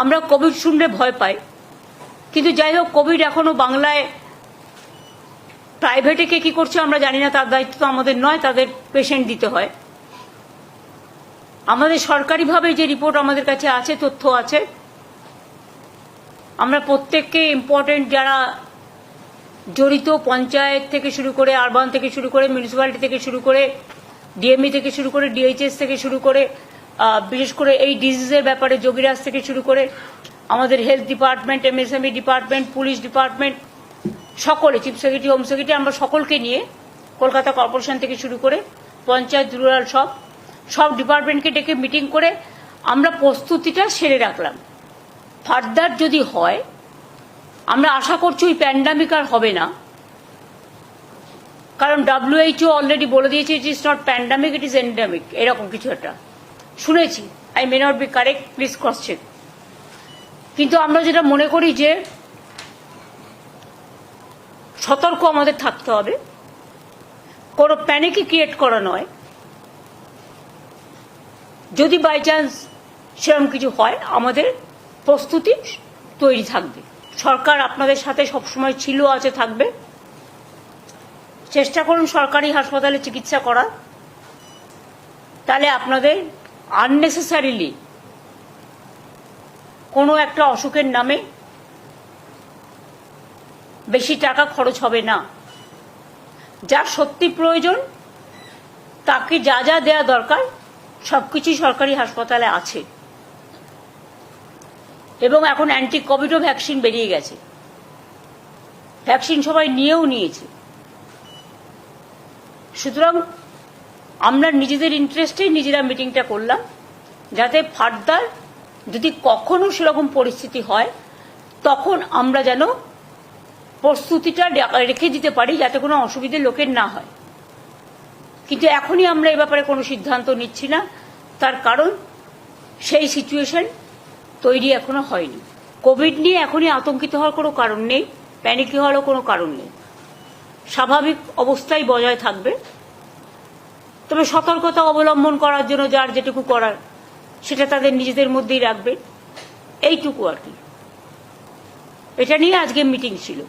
আমরা কোভিড শুনলে ভয় পাই। কিন্তু যাই হোক কোভিড এখনও বাংলায় প্রাইভেটে কে কি করছে আমরা জানি না, তার দায়িত্ব তো আমাদের নয়, তাদের পেশেন্ট দিতে হয়। আমাদের সরকারিভাবে যে রিপোর্ট আমাদের কাছে আছে, তথ্য আছে, আমরা প্রত্যেককে ইম্পর্টেন্ট যারা জড়িত পঞ্চায়েত থেকে শুরু করে আরবান থেকে শুরু করে মিউনিসিপ্যালিটি থেকে শুরু করে ডিএমই থেকে শুরু করে ডিএইচএস থেকে শুরু করে বিশেষ করে এই ডিজিজের ব্যাপারে যোগীরাজ থেকে শুরু করে আমাদের health department MSME department police department সকলে চিফ সেক্রেটারি হোম সেক্রেটারি আমরা সকলকে নিয়ে কলকাতা কর্পোরেশন থেকে শুরু করে পঞ্চায়েত রুরাল সব সব ডিপার্টমেন্টকে ডেকে মিটিং করে আমরা প্রস্তুতিটা সেরে রাখলাম। ফার্দার যদি হয়, আমরা আশা করছি ওই প্যান্ডামিক আর হবে না। কারণ ডাব্লিউএইচও অলরেডি বলে দিয়েছে it is not pandemic it is endemic এরকম কিছু একটা। শুনেছি I may not be correct please cross check কিন্তু আমরা যেটা মনে করি যে সতর্ক আমাদের থাকতে হবে। কোনো প্যানিকই ক্রিয়েট করা নয়। যদি বাই চান্স সেরকম কিছু হয়, আমাদের প্রস্তুতি তৈরি থাকবে। সরকার আপনাদের সাথে সবসময় ছিল, আছে, থাকবে। চেষ্টা করুন সরকারি হাসপাতালে চিকিৎসা করার। তাহলে আপনাদের আননেসেসারিলি কোনো একটা অসুখের নামে বেশি টাকা খরচ হবে না। যার সত্যি প্রয়োজন, তাকে যা যা দেওয়া দরকার সবকিছুই সরকারি হাসপাতালে আছে। এবং এখন অ্যান্টি কোভিডও ভ্যাকসিন বেরিয়ে গেছে। ভ্যাকসিন সবাই নিয়েও নিয়েছে। সুতরাং আমরা নিজেদের ইন্টারেস্টেই নিজেরা মিটিংটা করলাম, যাতে ফার্দার যদি কখনো সেরকম পরিস্থিতি হয়, তখন আমরা যেন প্রস্তুতিটা রেখে দিতে পারি যাতে কোনো অসুবিধে লোকের না হয়। কিন্তু এখনই আমরা এ ব্যাপারে কোনো সিদ্ধান্ত নিচ্ছি না, তার কারণ সেই সিচুয়েশন তৈরি এখনও হয়নি। কোভিড নিয়ে এখনই আতঙ্কিত হওয়ার কোনো কারণ নেই প্যানিক হওয়ারও কোনো কারণ নেই। স্বাভাবিক অবস্থায় বজায় থাকবে। তবে সতর্কতা অবলম্বন করার জন্য যার যেটুকু করার, সেটা তাদের নিজেদের মধ্যেই রাখবে। এইটুকু আর কি। এটা নিয়ে আজকে মিটিং ছিল।